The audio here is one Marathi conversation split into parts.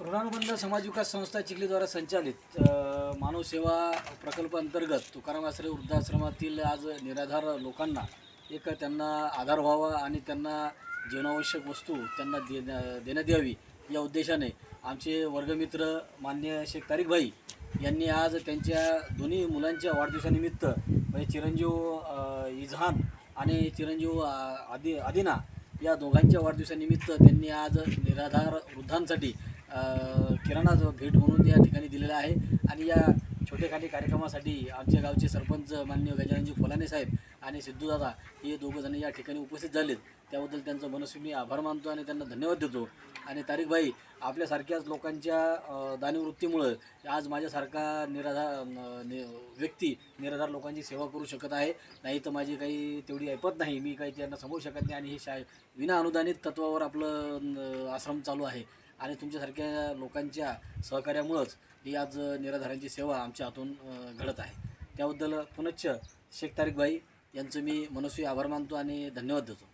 ऋणानुबंध समाज विकास संस्था चिखलीद्वारा संचालित अ, मानव सेवा प्रकल्प अंतर्गत तुकाराम आश्रय वृद्धाश्रमातील आज निराधार लोकांना एक त्यांना आधार व्हावा आणि त्यांना जीवनावश्यक वस्तू त्यांना दे देण्यात यावी या उद्देशाने आमचे वर्गमित्र मान्य शेख तारिक भाई यांनी आज त्यांच्या दोन्ही मुलांच्या वाढदिवसानिमित्त म्हणजे चिरंजीव अ, इजहान आणि चिरंजीव अ, आदि आदिना या दोघांच्या वाढदिवसानिमित्त त्यांनी आज निराधार वृद्धांसाठी किराणा भेट म्हणून या ठिकाणी दिलेला आहे. आणि या छोटेखाटे कार्यक्रमासाठी आमच्या गावचे सरपंच मान्य गजाननजी फुलाने साहेब आणि सिद्धूदादा हे दोघंजण या ठिकाणी उपस्थित झालेत. त्याबद्दल त्यांचं मनस्वी मी आभार मानतो आणि त्यांना धन्यवाद देतो. आणि तारीखबाई आपल्यासारख्याच लोकांच्या दानवृत्तीमुळं आज माझ्यासारखा निराधार नि व्यक्ती निराधार लोकांची सेवा करू शकत आहे. नाही तर माझी काही तेवढी ऐपत नाही. मी काही त्यांना समजू शकत नाही आणि हे शा विना अनुदानित तत्वावर आपलं आश्रम चालू आहे. आणि तुमच्यासारख्या लोकांच्या सहकार्यामुळंच ही आज निराधारांची सेवा आमच्या हातून घडत आहे. त्याबद्दल पुनश्च शेख तारिकबाई यांचं मी मनस्वी आभार मानतो आणि धन्यवाद देतो.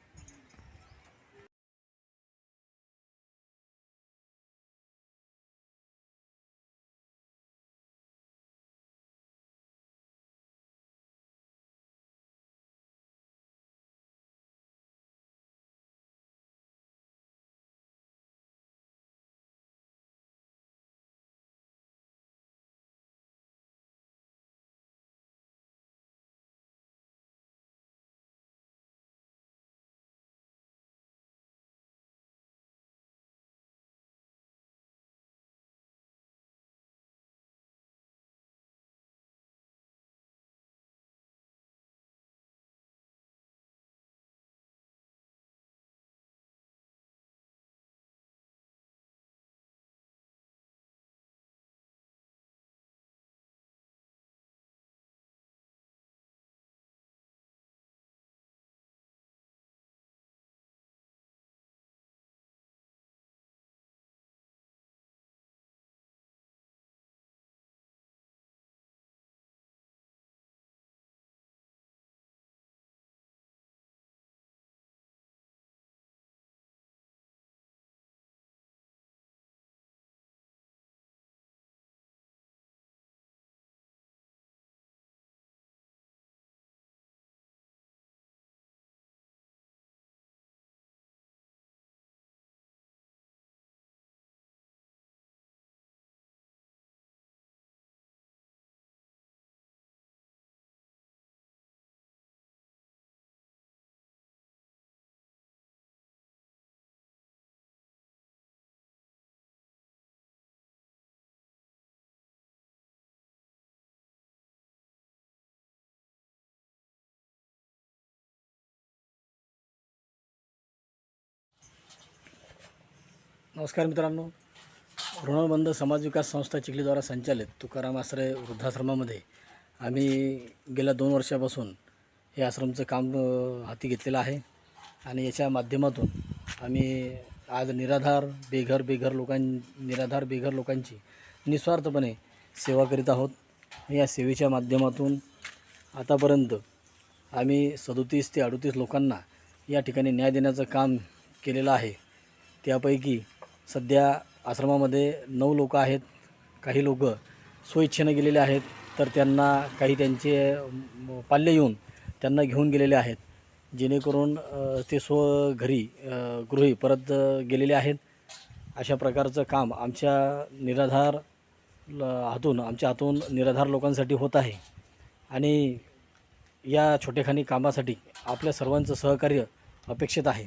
नमस्कार मित्रांनो. ऋणबंध समाज विकास संस्था चिखलीद्वारा संचालित तुकाराम आश्रय वृद्धाश्रमामध्ये आम्ही गेल्या दोन वर्षापासून हे आश्रमचं काम हाती घेतलेलं आहे. आणि याच्या माध्यमातून आम्ही आज निराधार बेघर बेघर लोकां निराधार बेघर लोकांची निस्वार्थपणे सेवा करीत आहोत. या सेवेच्या माध्यमातून आतापर्यंत आम्ही सदोतीस ते अडोतीस लोकांना या ठिकाणी न्याय देण्याचं काम केलेलं आहे. त्यापैकी सध्या आश्रमामध्ये नऊ लोक आहेत काही लोक स्वइच्छेनं गेलेले आहेत तर त्यांना काही त्यांचे पाल्य येऊन त्यांना घेऊन गेलेले आहेत. जेणेकरून ते स्व घरी गृही परत गेलेले आहेत. अशा प्रकारचं काम आमच्या निराधार ल हातून आमच्या हातून निराधार लोकांसाठी होत आहे. आणि या छोटेखानी कामासाठी आपल्या सर्वांचं सहकार्य अपेक्षित आहे.